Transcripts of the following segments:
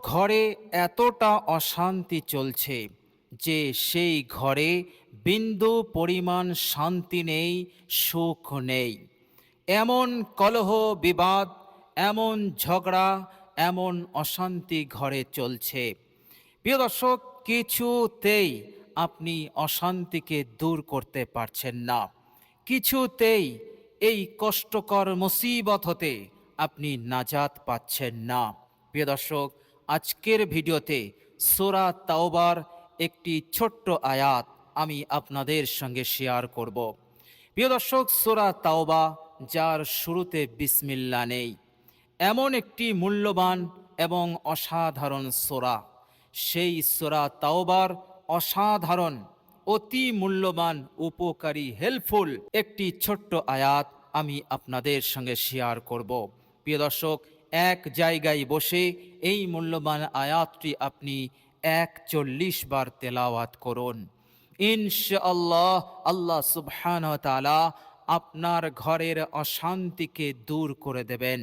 ঘরে এতটা অশান্তি চলছে যে সেই ঘরে বিন্দু পরিমাণ শান্তি নেই, সুখ নেই। এমন কলহ বিবাদ, এমন ঝগড়া, এমন অশান্তি ঘরে চলছে। প্রিয় দর্শক, কিছুতেই আপনি অশান্তিকে দূর করতে পারছেন না। কিছুতেই এই কষ্টকর মুসিবত হতে আপনি নাজাত পাচ্ছেন না। প্রিয় দর্শক আজকের ভিডিওতে সোরা তাওবার একটি ছোট্ট আয়াত আমি আপনাদের সঙ্গে শেয়ার করব। প্রিয় দর্শক, সোরা তাওবা যার শুরুতে বিসমিল্লা নেই, এমন একটি মূল্যবান এবং অসাধারণ সোরা। সেই সোরা তাওবার অসাধারণ, অতি মূল্যবান, উপকারী হেল্পফুল একটি ছোট্ট আয়াত আমি আপনাদের সঙ্গে শেয়ার করব। প্রিয় দর্শক এক জায়গায় বসে এই মূল্যবান আয়াতটি আপনি একচল্লিশ বার তেলাওয়াত করুন। ইনশাআল্লাহ আল্লাহ সুবহান তালা আপনার ঘরের অশান্তিকে দূর করে দেবেন।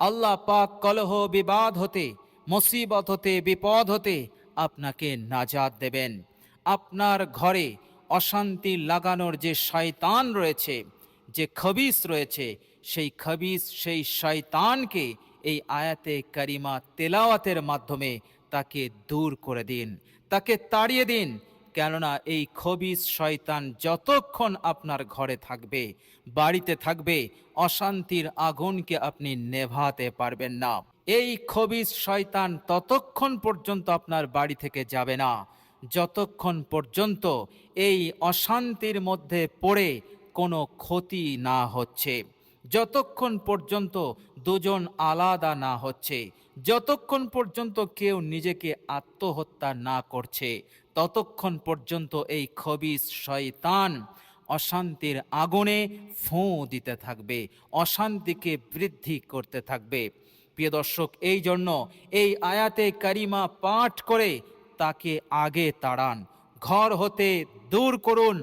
আল্লাহ পাক কলহ বিবাদ হতে, মুসিবত হতে, বিপদ হতে আপনাকে নাজাদ দেবেন। আপনার ঘরে অশান্তি লাগানোর যে শয়তান রয়েছে, যে খবিস রয়েছে, সেই খবিস, সেই শয়তানকে এই আয়াতে কারিমা তেলাওয়াতের মাধ্যমে তাকে দূর করে দিন, তাকে তাড়িয়ে দিন। কেননা এই খবিস শয়তান যতক্ষণ আপনার ঘরে থাকবে, বাড়িতে থাকবে, অশান্তির আগুনকে আপনি নেভাতে পারবেন না। এই খবিস শয়তান ততক্ষণ পর্যন্ত আপনার বাড়ি থেকে যাবে না। যতক্ষণ পর্যন্ত এই অশান্তির মধ্যে পড়ে কোনো ক্ষতি না হচ্ছে। যতক্ষণ পর্যন্ত দুজন আলাদা না হচ্ছে, যতক্ষণ পর্যন্ত কেউ নিজেকে আত্মহত্যা না করছে, ততক্ষণ পর্যন্ত এই খবিস শয়তান অশান্তির আগুনে ফোঁ দিতে থাকবে, অশান্তিকে বৃদ্ধি করতে থাকবে। প্রিয় দর্শক, এই জন্য এই আয়াতে কারিমা পাঠ করে তাকে আগে তাড়ান, ঘর হতে দূর করুন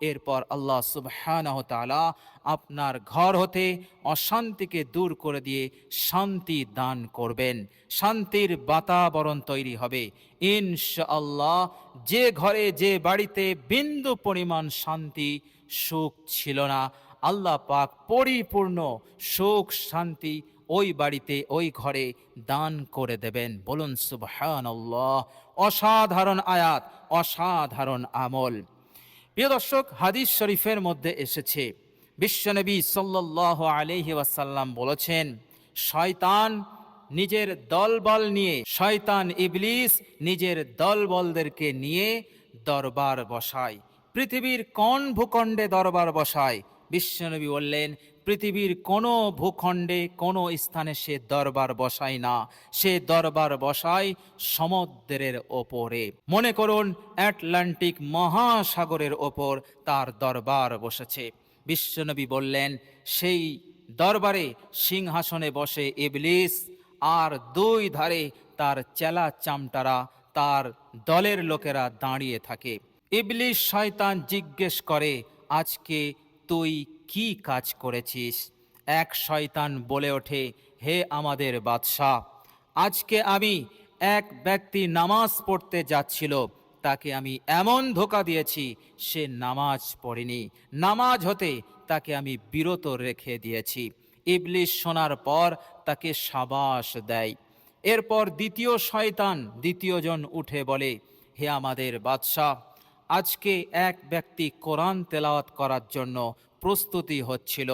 এরপর আল্লাহ সুবহানাহ তাআলা আপনার ঘর হতে অশান্তিকে দূর করে দিয়ে শান্তি দান করবেন। শান্তির বাতাবরণ তৈরি হবে। ইনশাআল্লাহ যে ঘরে, যে বাড়িতে বিন্দু পরিমাণ শান্তি, সুখ ছিল না, আল্লাহ পাক পরিপূর্ণ সুখ, শান্তি ওই বাড়িতে, ওই ঘরে দান করে দেবেন। বলুন সুবহানাল্লাহ। অসাধারণ আয়াত, অসাধারণ আমল। প্রিয় দর্শক, হাদিস শরীফের মধ্যে এসেছে। বিশ্বনবী সাল্লাহ আলহি ওয়াসাল্লাম বলেছেন, শয়তান নিজের দলবল নিয়ে, শয়তান ইবলিস নিজের দলবলদেরকে নিয়ে দরবার বসায়। পৃথিবীর কোন ভূখণ্ডে দরবার বসায়। বিশ্বনবী বললেন পৃথিবীর কোনো ভূখণ্ডে, কোনো স্থানে সে দরবার বসায় না। সে দরবার বসায় সমুদ্রের ওপরে। মনে করুন অ্যাটলান্টিক মহাসাগরের ওপর তার দরবার বসেছে। বিশ্বনবী বললেন, সেই দরবারে সিংহাসনে বসে ইবলিস আর দুই ধারে তার চেলা চামটারা, তার দলের লোকেরা দাঁড়িয়ে থাকে। ইবলিস শয়তান জিজ্ঞেস করে, আজকে তুই কি কাজ করেছিস? এক শয়তান বলে ওঠে, হে আমাদের বাদশাহ, আজকে আমি এক ব্যক্তি নামাজ পড়তে যাচ্ছিল। তাকে আমি এমন ধোকা দিয়েছি, সে নামাজ পড়েনি। নামাজ হতে তাকে আমি বিরত রেখে দিয়েছি। ইবলিশ শোনার পর তাকে সাবাস দেয়। এরপর দ্বিতীয় শয়তান দ্বিতীয়জন উঠে বলে, হে আমাদের বাদশাহ, আজকে এক ব্যক্তি কোরআন তেলাওয়াত করার জন্য প্রস্তুতি হচ্ছিল।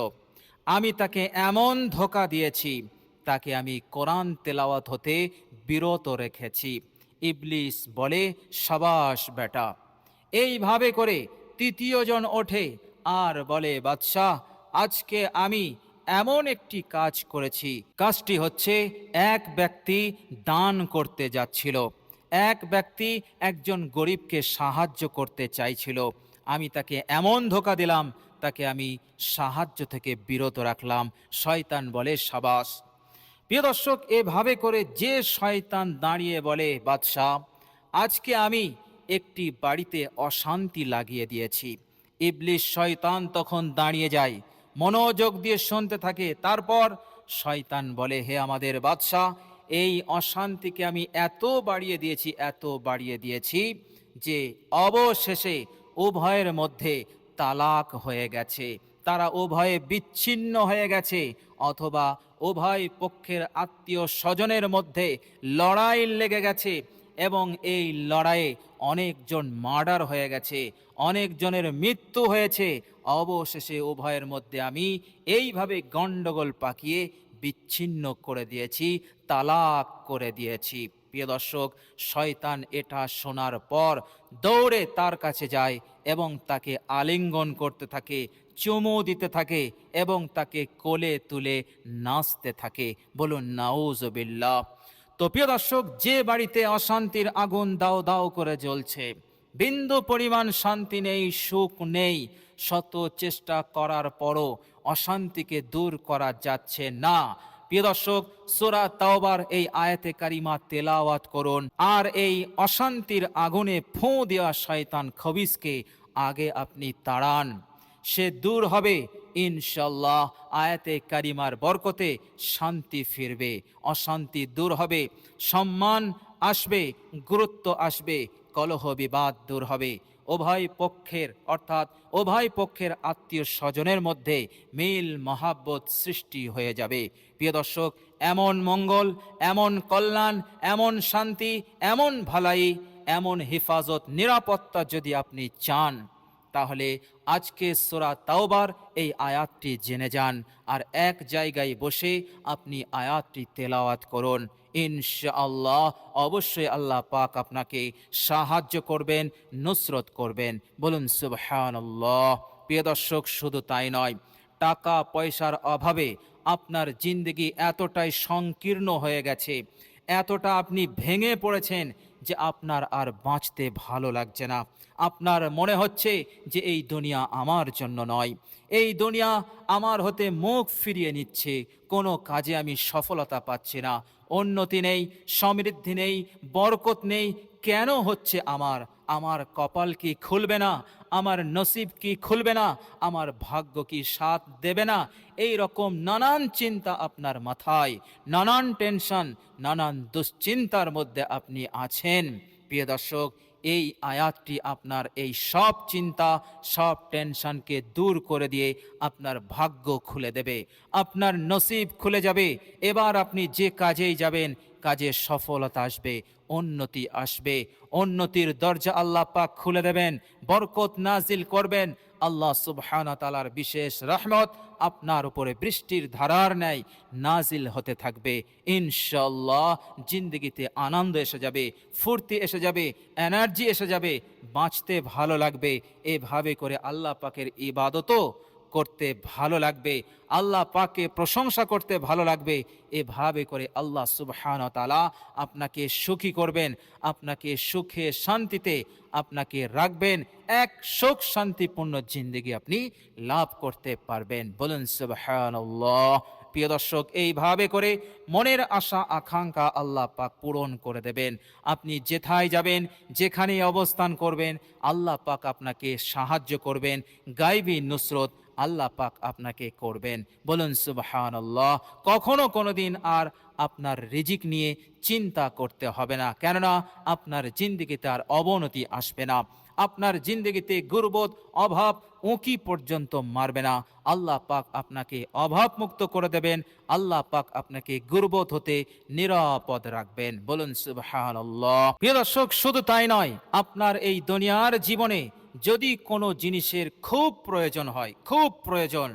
আমি তাকে এমন ধোকা দিয়েছি, তাকে আমি কোরআন তেলাওয়াত হতে বিরত রেখেছি। ইবলিস বলে, সাবাস বেটা। এইভাবে করে তৃতীয়জন ওঠে আর বলে, বাদশাহ, আজকে আমি এমন একটি কাজ করেছি। কাজটি হচ্ছে এক ব্যক্তি দান করতে যাচ্ছিল। এক ব্যক্তি একজন গরিবকে সাহায্য করতে চাইছিল। আমি তাকে এমন ধোকা দিলাম তাকে আমি সাহায্য থেকে বিরত রাখলাম। শয়তান বলে, সাবাস। প্রিয় দর্শক, এভাবে করে যে শয়তান দাঁড়িয়ে বলে, বাদশাহ, আজকে আমি একটি বাড়িতে অশান্তি লাগিয়ে দিয়েছি। ইবলিশ শয়তান তখন দাঁড়িয়ে যায়, মনোযোগ দিয়ে শুনতে থাকে। তারপর শয়তান বলে, হে আমাদের বাদশাহ, এই অশান্তিকে আমি এত বাড়িয়ে দিয়েছি, এত বাড়িয়ে দিয়েছি যে অবশেষে উভয়ের মধ্যে তালাক হয়ে গেছে। তারা উভয়ে বিচ্ছিন্ন হয়ে গেছে, অথবা উভয় পক্ষের আত্মীয় স্বজনের মধ্যে লড়াই লেগে গেছে এবং এই লড়াইয়ে অনেকজন মার্ডার হয়ে গেছে, অনেকজনের মৃত্যু হয়েছে। অবশেষে উভয়ের মধ্যে আমি এইভাবে গণ্ডগোল পাকিয়ে বিচ্ছিন্ন করে দিয়েছি, তালাক করে দিয়েছি। প্রিয় দর্শক, শয়তান এটা শোনার পর দৌড়ে তার কাছে যায় এবং তাকে আলিঙ্গন করতে থাকে, চুমু দিতে থাকে এবং তাকে কোলে তুলে নাচতে থাকে। বলুন, নাউজবিল্লাহ। তো প্রিয় দর্শক, যে বাড়িতে অশান্তির আগুন দাও দাও করে জ্বলছে, বিন্দু পরিমাণ শান্তি নেই, সুখ নেই, শত চেষ্টা করার পরও অশান্তিকে দূর করা যাচ্ছে না। প্রিয় দর্শক, সোরা তাওবার এই আয়াতে কারিমা তেলাওয়াত করুন। আর এই অশান্তির আগুনে ফোঁ দেওয়া শয়তান খবিসকে আগে আপনি তাড়ান। সে দূর হবে ইনশাল্লাহ আয়াতে কারিমার বরকতে শান্তি ফিরবে, অশান্তি দূর হবে, সম্মান আসবে, গুরুত্ব আসবে, কলহ বিবাদ দূর হবে। উভয় পক্ষের, অর্থাৎ উভয় পক্ষের আত্মীয় স্বজনের মধ্যে মিল মহাব্বত সৃষ্টি হয়ে যাবে। প্রিয় দর্শক, এমন মঙ্গল, এমন কল্যাণ, এমন শান্তি, এমন ভালাই, এমন হেফাজত, নিরাপত্তা যদি আপনি চান, তাহলে আজকে সোরা তাওবার এই আয়াতটি জেনে যান। আর এক জায়গায় বসে আপনি আয়াতটি তেলাওয়াত করুন। ইনশাআল্লাহ, অবশ্যই আল্লাহ পাক আপনাকে সাহায্য করবেন, নুসরত করবেন। বলুন, সুবহানাল্লাহ। প্রিয় দর্শক, শুধু তাই নয়, টাকা পয়সার অভাবে আপনার জিন্দগি এতটাই সংকীর্ণ হয়ে গেছে, এতটা আপনি ভেঙে পড়েছেন যে আপনার আর বাঁচতে ভালো লাগছে না। আপনার মনে হচ্ছে যে এই দুনিয়া আমার জন্য নয়, এই দুনিয়া আমার হতে মুখ ফিরিয়ে নিচ্ছে, কোনো কাজে আমি সফলতা পাচ্ছি না উন্নতি নেই সমৃদ্ধি নেই বরকত নেই কেন হচ্ছে আমার? আমার কপাল কি খুলবে না? আমার নসিব কি খুলবে না? আমার ভাগ্য কি সাথ দেবে না? এই রকম নানান চিন্তা আপনার মাথায়, নানান টেনশন, নানান দুশ্চিন্তার মধ্যে আপনি আছেন। প্রিয় দর্শক এই আয়াতটি আপনার এই সব চিন্তা, সব টেনশনকে দূর করে দিয়ে আপনার ভাগ্য খুলে দেবে। আপনার নসিব খুলে যাবে। এবার আপনি যে কাজেই যাবেন কাজে সফলতা আসবে, উন্নতি আসবে। উন্নতির দরজা আল্লাহ পাক খুলে দেবেন, বরকত নাজিল করবেন। আল্লাহ সুবহানা তালার বিশেষ রহমত আপনার উপরে বৃষ্টির ধারার ন্যায় নাজিল হতে থাকবে। ইনশাল্লাহ জিন্দগিতে আনন্দ এসে যাবে, ফুর্তি এসে যাবে, এনার্জি এসে যাবে, বাঁচতে ভালো লাগবে। এভাবে করে আল্লাহ পাকের ইবাদতও করতে ভালো লাগবে, আল্লাহ পাকে প্রশংসা করতে ভালো লাগবে, এভাবে করে আল্লাহ তালা আপনাকে সুখী করবেন, আপনাকে সুখে শান্তিতে আপনাকে রাখবেন, এক সুখ শান্তিপূর্ণ জিন্দগি আপনি লাভ করতে পারবেন। বলুন সুবহান প্রিয় দর্শক, এইভাবে করে মনের আশা, আকাঙ্ক্ষা আল্লাহ পাক পূরণ করে দেবেন। আপনি যেথায় যাবেন যেখানে অবস্থান করবেন, আল্লাহ পাক আপনাকে সাহায্য করবেন। গাইবী নুসরত আল্লাহ পাক আপনাকে করবেন। বলুন সুবহান কখনো কোনো দিন আর আপনার রিজিক নিয়ে চিন্তা করতে হবে না। কেননা, আপনার জিন্দিগিতে আর অবনতি আসবে না। আপনার জিন্দগিতে গুরবোধ অভাব উঁকি পর্যন্ত মারবে না। আল্লাহ পাক আপনাকে অভাব মুক্ত করে দেবেন। আল্লাহ পাক আপনাকে গুরবোধ হতে নিরাপদ রাখবেন। বলুন সুবহান প্রিয় দর্শক, শুধু তাই নয়, আপনার এই দুনিয়ার জীবনে যদি কোনো জিনিসের খুব প্রয়োজন হয়, খুব প্রয়োজন,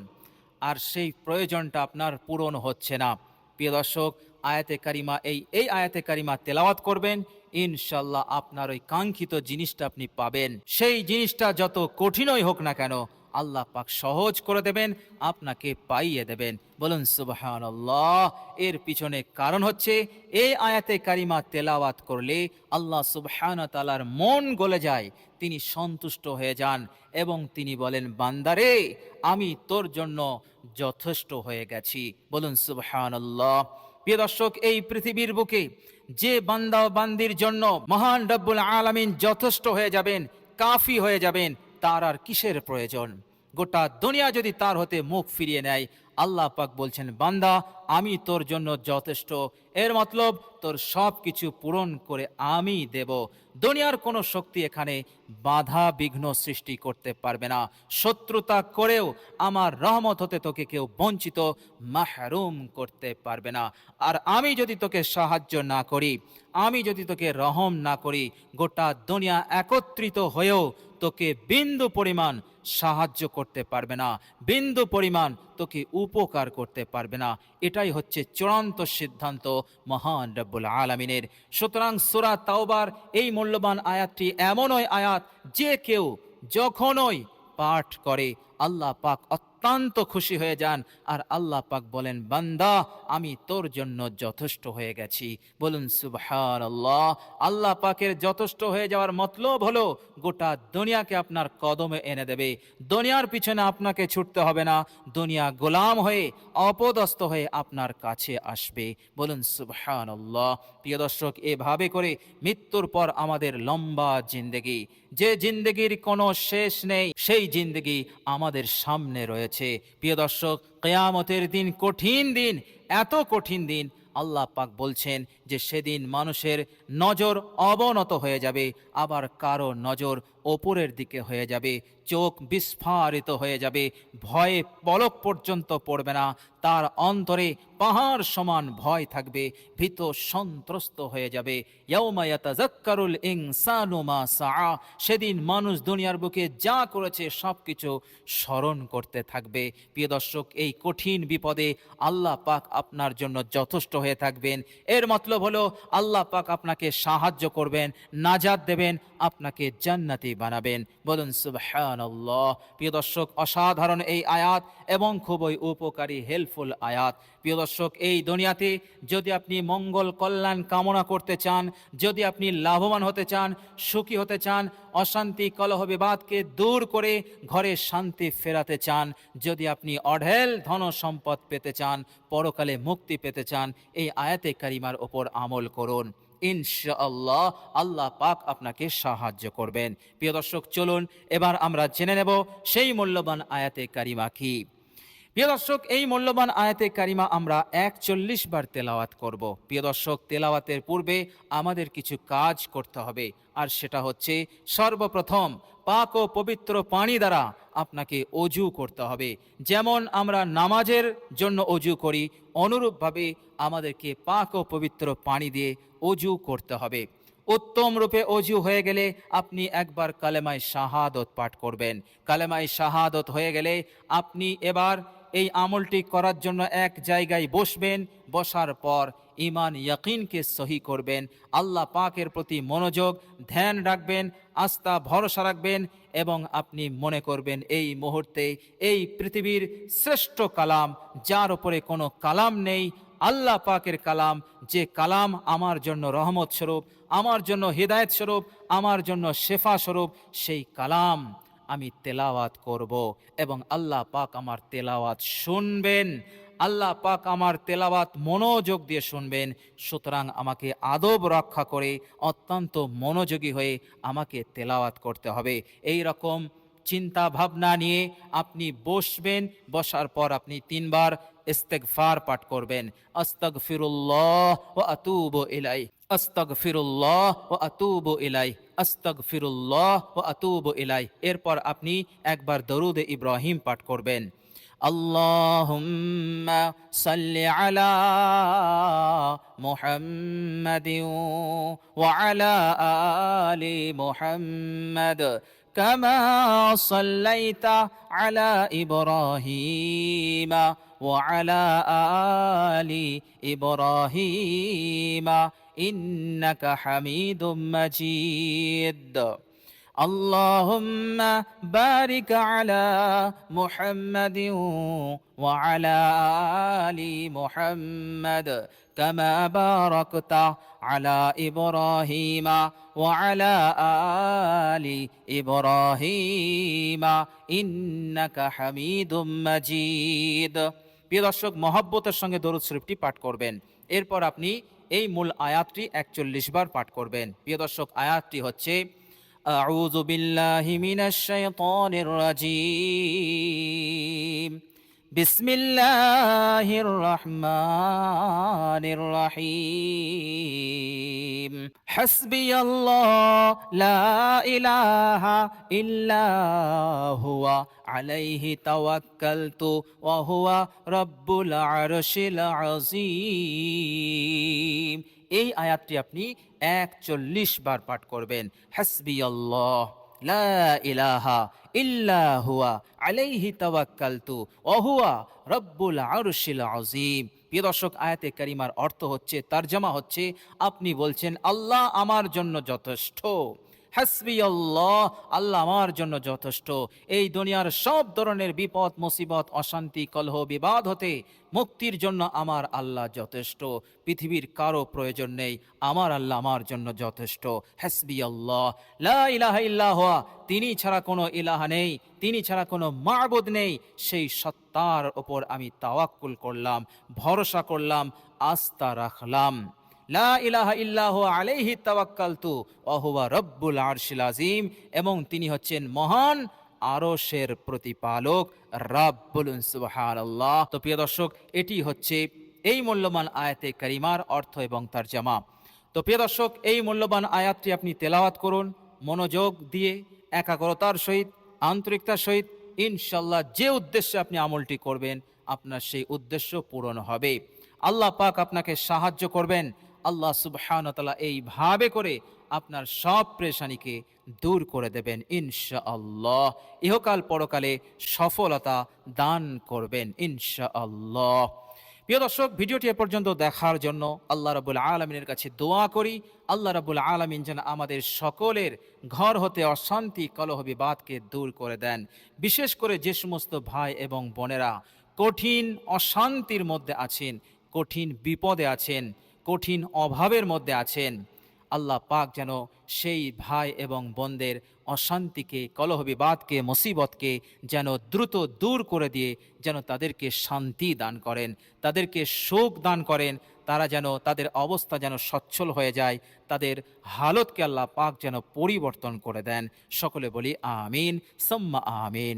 আর সেই প্রয়োজনটা আপনার পূরণ হচ্ছে না। প্রিয় দর্শক, আয়াতে কারিমা, এই এই আয়াতে কারিমা তেলাওয়াত করবেন ইনশাল্লাহ আপনার ওই কাঙ্ক্ষিত জিনিসটা আপনি পাবেন। সেই জিনিসটা যত কঠিনই হোক না কেন আল্লাহ পাক সহজ করে দেবেন, আপনাকে পাইয়ে দেবেন। বলুন সুবাহান এর পিছনে কারণ হচ্ছে, এই আয়াতে কারিমা তেলাওয়াত করলে আল্লাহ সুবহান তালার মন গলে যায়, তিনি সন্তুষ্ট হয়ে যান এবং তিনি বলেন, বান্দারে, আমি তোর জন্য যথেষ্ট হয়ে গেছি। বলুন সুবহান প্রিয় দর্শক, এই পৃথিবীর বুকে যে বান্দা বান্দির জন্য মহান রব্বুল আলামিন যথেষ্ট হয়ে যাবেন, কাফি হয়ে যাবেন তার আর কিসের প্রয়োজন? গোটা দুনিয়া যদি তার হতে মুখ ফিরিয়ে নেয়, আল্লাহ পাক বলছেন, বান্দা, আমি তোর জন্য যথেষ্ট। এর মতলব, তোর সব কিছু পূরণ করে আমি দেব। দুনিয়ার কোনো শক্তি এখানে বাধা বিঘ্ন সৃষ্টি করতে পারবে না। শত্রুতা করেও আমার রহমত হতে তোকে কেউ বঞ্চিত, মাহরুম করতে পারবে না। আর আমি যদি তোকে সাহায্য না করি, আমি যদি তোকে রহম না করি, গোটা দুনিয়া একত্রিত হয়েও তোকে বিন্দু পরিমাণ সাহায্য করতে পারবে না, বিন্দু পরিমাণ তোকে উপকার করতে পারবে না। এটাই হচ্ছে চূড়ান্ত সিদ্ধান্ত মহান রব্বুল আলমিনের। সুতরাং সুরা তাওবার এই মূল্যবান আয়াতটি এমনই আয়াত যে কেউ যখনই পাঠ করে, আল্লাহ পাক অত্যন্ত খুশি হয়ে যান। আর আল্লাহ পাক বলেন, বান্দা, আমি তোর জন্য যথেষ্ট হয়ে গেছি। বলুন সুবহান আল্লাহ আল্লাহ পাকের যথেষ্ট হয়ে যাওয়ার মতলব হলো, গোটা দুনিয়াকে আপনার কদমে এনে দেবে। দুনিয়ার পিছনে আপনাকে ছুটতে হবে না। দুনিয়া গোলাম হয়ে, অপদস্থ হয়ে আপনার কাছে আসবে। বলুন সুবহান আল্লাহ প্রিয় দর্শক, এভাবে করে মৃত্যুর পর আমাদের লম্বা জিন্দেগি। যে জিন্দেগির কোনো শেষ নেই, সেই জিন্দেগি আমাদের সামনে রয়েছে। প্রিয় দর্শক, কেয়ামতের দিন কঠিন দিন, এত কঠিন দিন আল্লাহ পাক বলছেন যে সেদিন মানুষের নজর অবনত হয়ে যাবে, আবার কারও নজর ওপরের দিকে হয়ে যাবে, চোখ বিস্ফারিত হয়ে যাবে, ভয়ে পলক পর্যন্ত পড়বে না, তার অন্তরে পাহাড় সমান ভয় থাকবে, ভীত সন্ত্রস্ত হয়ে যাবে। সেদিন মানুষ দুনিয়ার বুকে যা করেছে সব কিছু স্মরণ করতে থাকবে। প্রিয় দর্শক, এই কঠিন বিপদে আল্লাহ পাক আপনার জন্য যথেষ্ট হয়ে থাকবেন। এর মতলব হলো, আল্লাহ পাক আপনাকে সাহায্য করবেন নাজাদ দেবেন, আপনাকে জান্নাতি বানাবেন। বলুন, সুবহানাল্লাহ। প্রিয় দর্শক, অসাধারণ এই আয়াত এবং খুবই উপকারী হেল্পফুল আয়াত। প্রিয় দর্শক, এই দুনিয়াতে যদি আপনি মঙ্গল কল্যাণ কামনা করতে চান, যদি আপনি লাভবান হতে চান, সুখী হতে চান, অশান্তি, কলহ, বিবাদকে দূর করে ঘরে শান্তি ফেরাতে চান, যদি আপনি অঢেল ধন সম্পদ পেতে চান, পরকালে মুক্তি পেতে চান, এই আয়াতে কারিমার ওপর আমল করুন। ইনশাআল্লাহ আল্লাহ পাক আপনাকে সাহায্য করবেন। প্রিয় দর্শক, চলুন, এবার আমরা জেনে নেব সেই মূল্যবান আয়াতে কারিমা কি। প্রিয় দর্শক, এই মূল্যবান আয়াতে কারিমা আমরা একচল্লিশ বার তেলাওয়াত করব। প্রিয় দর্শক, তেলাওয়াতের পূর্বে আমাদের কিছু কাজ করতে হবে। আর সেটা হচ্ছে, সর্বপ্রথম পাক ও পবিত্র পানি দ্বারা আপনাকে অজু করতে হবে। যেমন আমরা নামাজের জন্য অজু করি, অনুরূপভাবে আমাদেরকে পাক ও পবিত্র পানি দিয়ে অজু করতে হবে। উত্তম রূপে অজু হয়ে গেলে আপনি একবার কালেমায় শাহাদত পাঠ করবেন। কালেমায় শাহাদত হয়ে গেলে আপনি এবার এই আমলটি করার জন্য এক জায়গায় বসবেন, বসার পর ইমান ইয়াকিনকে সহি করবেন, আল্লাহ পাকের প্রতি মনোযোগ, ধ্যান রাখবেন, আস্থা, ভরসা রাখবেন এবং আপনি মনে করবেন এই মুহূর্তে এই পৃথিবীর শ্রেষ্ঠ কালাম, যার উপরে কোনো কালাম নেই, আল্লাহ পাকের কালাম, যে কালাম আমার জন্য রহমত স্বরূপ, আমার জন্য হৃদায়ত স্বরূপ, আমার জন্য শেফা স্বরূপ, সেই কালাম আমি তেলাওয়াত করব এবং আল্লাহ পাক আমার তেলাওয়াত শুনবেন। আল্লাহ পাক আমার তেলাওয়াত মনোযোগ দিয়ে শুনবেন। সুতরাং আমাকে আদব রক্ষা করে অত্যন্ত মনোযোগী হয়ে আমাকে তেলাওয়াত করতে হবে। এই রকম চিন্তা ভাবনা নিয়ে আপনি বসবেন, বসার পর আপনি তিনবার ইস্তেগফার পাঠ করবেন। আস্তাগফিরুল্লাহ ও আতুব ইলাই আস্তাগফিরুল্লাহ ও আতুব ইলাই আস্তাগফিরুল্লাহ ও আতুব ইলাই এরপর আপনি একবার দরুদ ইব্রাহিম পাঠ করবেন اللهم صل على محمد وعلى آل محمد كما صليت على إبراهيم وعلى آل إبراهيم إنك حميد مجيد اللهم بارك على محمد وعلى آل محمد كما باركت على إبراهيم وعلى آل إبراهيم إنك حميد مجيد প্রিয় দর্শক মহব্বতের সঙ্গে দরুদ শরীফটি পাঠ করবেন এরপর আপনি এই মূল আয়াতটি একচল্লিশ বার পাঠ করবেন। প্রিয় দর্শক, আয়াতটি হচ্ছে, আউযু বিল্লাহি মিনাশ শাইতানির রাজিম। বিসমিল্লাহির রহমানির রহিম হাসবিয়াল্লাহ, লা ইলাহা ইল্লা হুয়া, আলাইহি তাওয়াক্কালতু ওয়া হুয়া রব্বুল আরশিল আযীম। এই আয়াতটি আপনি একচল্লিশ বার পাঠ করবেন। হাসবিয়াল্লাহ। লা ইলাহা রব্বুল আয়াতে কারিমার অর্থ হচ্ছে, তরজমা হচ্ছে, আপনি বলছেন, আল্লাহ আমার জন্য যথেষ্ট। হাসবি আল্লাহ আল্লাহ আমার জন্য যথেষ্ট। এই দুনিয়ার সব ধরনের বিপদ, মুসিবত, অশান্তি, কলহ, বিবাদ হতে মুক্তির জন্য আমার আল্লাহ যথেষ্ট। পৃথিবীর কারও প্রয়োজন নেই, আমার আল্লাহ আমার জন্য যথেষ্ট। হাসবি আল্লাহ লা ইলাহা ইল্লাহ তিনি ছাড়া কোনো ইলাহা নেই, তিনি ছাড়া কোনো মাবুদ নেই। সেই সত্তার ওপর আমি তাওয়াক্কুল করলাম, ভরসা করলাম, আস্থা রাখলাম। লা ইল্লাহ আলাইহি তাওয়াক্কালতু আযীম, এবং তিনি হচ্ছেন মহান আরশের প্রতিপালক রাব তো প্রিয় দর্শক, এটি হচ্ছে এই মূল্যবান আয়াতে কারিমার অর্থ এবং তার জামা তো প্রিয় দর্শক, এই মূল্যবান আয়াতটি আপনি তেলাওয়াত করুন, মনোযোগ দিয়ে, একাগ্রতার সহিত, আন্তরিকতার সহিত ইনশাল্লাহ যে উদ্দেশ্যে আপনি আমলটি করবেন, আপনার সেই উদ্দেশ্য পূরণ হবে। আল্লাহ পাক আপনাকে সাহায্য করবেন আল্লাহ সুবহানতালা এইভাবে করে আপনার সব প্রেশানিকে দূর করে দেবেন ইনশা আল্লাহ ইহকাল পরকালে সফলতা দান করবেন ইনশা আল্লাহ প্রিয় দর্শক, ভিডিওটি এ পর্যন্ত দেখার জন্য আল্লাহ রাবুল আলমিনের কাছে দোয়া করি। আল্লাহ রাবুল আলমিন যেন আমাদের সকলের ঘর হতে অশান্তি, কলহ, বিবাদকে দূর করে দেন। বিশেষ করে যে সমস্ত ভাই এবং বোনেরা কঠিন অশান্তির মধ্যে আছেন, কঠিন বিপদে আছেন কঠিন অভাবের মধ্যে আছেন। আল্লাহ পাক যেন সেই ভাই এবং বোনদের অশান্তিকে কলহ বিবাদকে মুসিবতকে যেন দ্রুত দূর করে দিয়ে যেন তাদেরকে শান্তি দান করেন, তাদেরকে শোক দান করেন, তারা যেন তাদের অবস্থা যেন সচ্ছল হয়ে যায়, তাদের হালতকে আল্লাহ পাক যেন পরিবর্তন করে দেন। সকলে বলি আমিন, সম্মা আমিন।